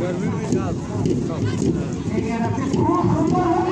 Görmüyor muyuz abi? Tamam.